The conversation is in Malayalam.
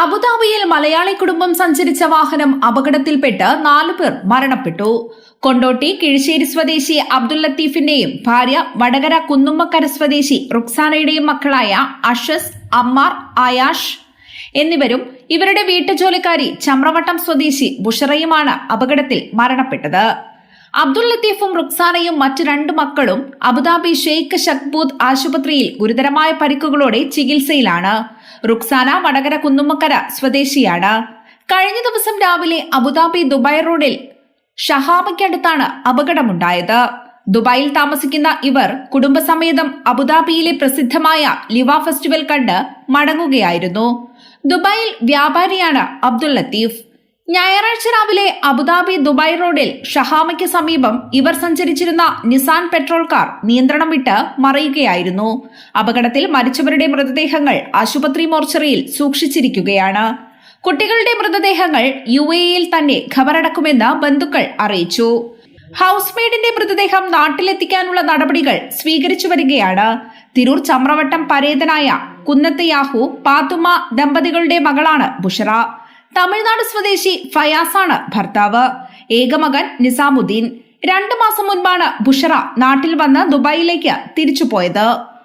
അബുദാബിയിൽ മലയാളി കുടുംബം സഞ്ചരിച്ച വാഹനം അപകടത്തിൽപ്പെട്ട് നാലുപേർ മരണപ്പെട്ടു. കൊണ്ടോട്ടി കിഴിശ്ശേരി സ്വദേശി അബ്ദുൽ ലത്തീഫിന്റെയും ഭാര്യ വടകര കുന്നുമ്മക്കര സ്വദേശി റുക്സാനയുടെയും മക്കളായ അഷസ് അമ്മാർ ആയാഷ് എന്നിവരും ഇവരുടെ വീട്ടുജോലിക്കാരി ചമ്രവട്ടം സ്വദേശി ബുഷറയുമാണ് അപകടത്തിൽ മരണപ്പെട്ടത്. അബ്ദുൽ ലത്തീഫും റുക്സാനയും മറ്റ് രണ്ട് മക്കളും അബുദാബി ഷെയ്ഖ് ഷക്ബൂത്ത് ആശുപത്രിയിൽ ഗുരുതരമായ പരിക്കുകളോടെ ചികിത്സയിലാണ്. റുക്സാന വടകര കുന്നുമ്മക്കര സ്വദേശിയാണ്. കഴിഞ്ഞ ദിവസം രാവിലെ അബുദാബി ദുബായ് റോഡിൽ ഷഹാബയ്ക്കടുത്താണ് അപകടമുണ്ടായത്. ദുബായിൽ താമസിക്കുന്ന ഇവർ കുടുംബസമേതം അബുദാബിയിലെ പ്രസിദ്ധമായ ലിവ ഫെസ്റ്റിവൽ കണ്ട് മടങ്ങുകയായിരുന്നു. ദുബായിൽ വ്യാപാരിയാണ് അബ്ദുൽ ലത്തീഫ്. ഞായറാഴ്ച രാവിലെ അബുദാബി ദുബായ് റോഡിൽ ഷഹാമയ്ക്ക് സമീപം ഇവർ സഞ്ചരിച്ചിരുന്ന നിസാൻ പെട്രോൾ കാർ നിയന്ത്രണം വിട്ട് മറിയുകയായിരുന്നു. അപകടത്തിൽ മരിച്ചവരുടെ മൃതദേഹങ്ങൾ ആശുപത്രി മോർച്ചറിയിൽ സൂക്ഷിച്ചിരിക്കുകയാണ്. കുട്ടികളുടെ മൃതദേഹങ്ങൾ യു എയിൽ തന്നെ ഖബറടക്കുമെന്ന് ബന്ധുക്കൾ അറിയിച്ചു. ഹൗസ് മെയ്ഡിന്റെ മൃതദേഹം നാട്ടിലെത്തിക്കാനുള്ള നടപടികൾ സ്വീകരിച്ചു വരികയാണ്. തിരൂർ ചമ്രവട്ടം പരേതനായ കുന്നത്ത് യാഹു പാത്തുമ്മ ദമ്പതികളുടെ മകളാണ് ബുഷറ. തമിഴ്നാട് സ്വദേശി ഫയാസാണ് ഭർത്താവ്. ഏകമകൻ നിസാമുദ്ദീൻ. രണ്ടു മാസം മുൻപാണ് ബുഷറ നാട്ടിൽ വന്ന് ദുബായിലേക്ക് തിരിച്ചുപോയത്.